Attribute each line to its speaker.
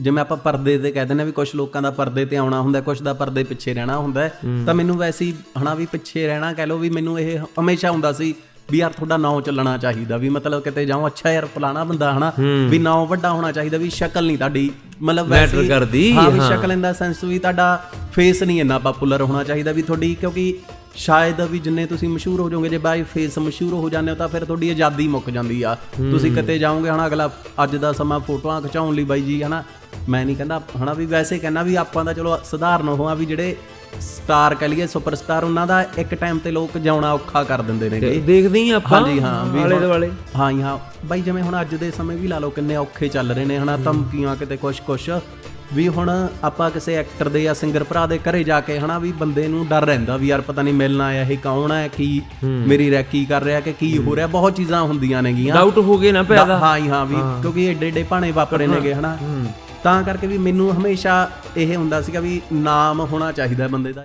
Speaker 1: ਜਿਵੇਂ ਆਪਾਂ ਪਰਦੇ ਤੇ ਕਹਿ ਦਿੰਦੇ ਆ ਵੀ ਕੁਝ ਲੋਕਾਂ ਦਾ ਪਰਦੇ ਤੇ ਆਉਣਾ ਹੁੰਦਾ ਕੁਝ ਦਾ ਪਰਦੇ ਪਿੱਛੇ ਰਹਿਣਾ ਹੁੰਦਾ। ਤਾਂ ਮੈਨੂੰ ਵੈਸੇ ਹੀ ਹਨਾ ਵੀ ਪਿੱਛੇ ਰਹਿਣਾ ਕਹਿ ਲਓ ਵੀ ਮੈਨੂੰ ਇਹ ਹਮੇਸ਼ਾ ਹੁੰਦਾ ਸੀ ਵੀ ਯਾਰ ਤੁਹਾਡਾ ਨਾਂ ਚੱਲਣਾ ਚਾਹੀਦਾ ਵੀ ਮਤਲਬ ਕਿਤੇ ਜਾਉਂ ਅੱਛਾ ਯਾਰ ਫਲਾਣਾ ਬੰਦਾ ਹਨਾ ਵੀ ਨਾਂ ਵੱਡਾ ਹੋਣਾ ਚਾਹੀਦਾ ਵੀ ਸ਼ਕਲ ਨਹੀਂ ਤੁਹਾਡੀ ਮਤਲਬ ਵੈਸੇ ਹੀ-
Speaker 2: ਕਰਦੀ,
Speaker 1: ਹਾਂ ਵੀ ਸ਼ਕਲ ਇਨ ਦਾ ਸੈਂਸ ਵੀ ਤੁਹਾਡਾ ਫੇਸ ਨਹੀਂ ਇੰਨਾ ਪਪੂਲਰ ਹੋਣਾ ਚਾਹੀਦਾ ਵੀ ਤੁਹਾਡੀ ਕਿਉਂਕਿ ਸ਼ਾਇਦ ਵੀ ਜਿੰਨੇ ਤੁਸੀਂ ਮਸ਼ਹੂਰ ਹੋ ਜਾਓਗੇ ਜੇ ਬਾਈ ਫੇਸ ਮਸ਼ਹੂਰ ਹੋ ਜਾਂਦੇ ਹੋ ਤਾਂ ਫਿਰ ਤੁਹਾਡੀ ਆਜ਼ਾਦੀ ਮੁੱਕ ਜਾਂਦੀ ਆ। ਤੁਸੀਂ ਕਿਤੇ ਜਾਓਗੇ ਹਨਾ ਅਗਲਾ ਅੱਜ ਦਾ ਸਮਾਂ ਫੋਟੋਆਂ ਖਿਚਾਉਣ ਲਈ ਬਾਈ ਜੀ ਹਨਾ ਮੈਂ ਨਹੀਂ ਕਹਿੰਦਾ ਹਨਾ ਵੀ ਵੈਸੇ ਕਹਿੰਦਾ ਵੀ ਆਪਾਂ ਦਾ ਚਲੋ ਸਧਾਰਨ ਹੋਆ ਵੀ ਜਿਹੜੇ ਸਟਾਰ ਕਹ ਲਈਏ ਸੁਪਰਸਟਾਰ ਉਹਨਾਂ ਦਾ ਇੱਕ ਟਾਈਮ ਤੇ ਲੋਕ ਜਿਉਣਾ ਔਖਾ ਕਰ ਦਿੰਦੇ ਨੇਗੇ
Speaker 2: ਦੇਖਦੇ ਹੀ ਆਪਾਂ
Speaker 1: ਹਾਂਜੀ ਹਾਂ ਵੀ
Speaker 2: ਆਲੇ ਦੁਆਲੇ।
Speaker 1: ਹਾਂ ਹਾਂ। ਬਾਈ ਜਿਵੇਂ ਹੁਣ ਅੱਜ ਦੇ ਸਮੇਂ ਵੀ ਲਾ ਲਓ ਕਿੰਨੇ ਔਖੇ ਚੱਲ ਰਹੇ ਨੇ ਹਨਾ ਧਮਕੀਆਂ ਕਿਤੇ ਕੁਛ ਕੁਛ। ਵੀ ਹੁਣ ਆਪਾਂ ਕਿਸੇ ਐਕਟਰ ਦੇ ਜਾਂ ਸਿੰਗਰ ਭਰਾ ਦੇ ਘਰੇ ਜਾ ਕੇ ਹਨਾ ਵੀ ਬੰਦੇ ਨੂੰ ਡਰ ਰਹਿੰਦਾ ਵੀ ਯਾਰ ਪਤਾ ਨਹੀਂ ਮਿਲਣਾ ਆਇਆ ਇਹ ਕੌਣ ਹੈ ਕੀ ਮੇਰੀ ਰੈ ਕੀ ਕਰ ਰਿਹਾ ਕਿ ਕੀ ਹੋ ਰਿਹਾ ਬਹੁਤ ਚੀਜ਼ਾਂ ਹੁੰਦੀਆਂ ਨੇਗੀਆਂ।
Speaker 2: ਡਾਊਟ ਹੋ ਗਏ ਨਾ ਪੈਦਾ।
Speaker 1: ਹਾਂ ਹਾਂ ਵੀ ਕਿਉਂਕਿ ਏਡੇ ਏਡੇ ਭਾਣੇ ਵਾਪਰੇ ਨੇਗੇ ਹਨਾ। ਤਾਂ ਕਰਕੇ ਵੀ ਮੈਨੂੰ ਹਮੇਸ਼ਾ ਇਹ ਹੁੰਦਾ ਸੀਗਾ ਵੀ ਨਾਮ ਹੋਣਾ ਚਾਹੀਦਾ ਬੰਦੇ ਦਾ।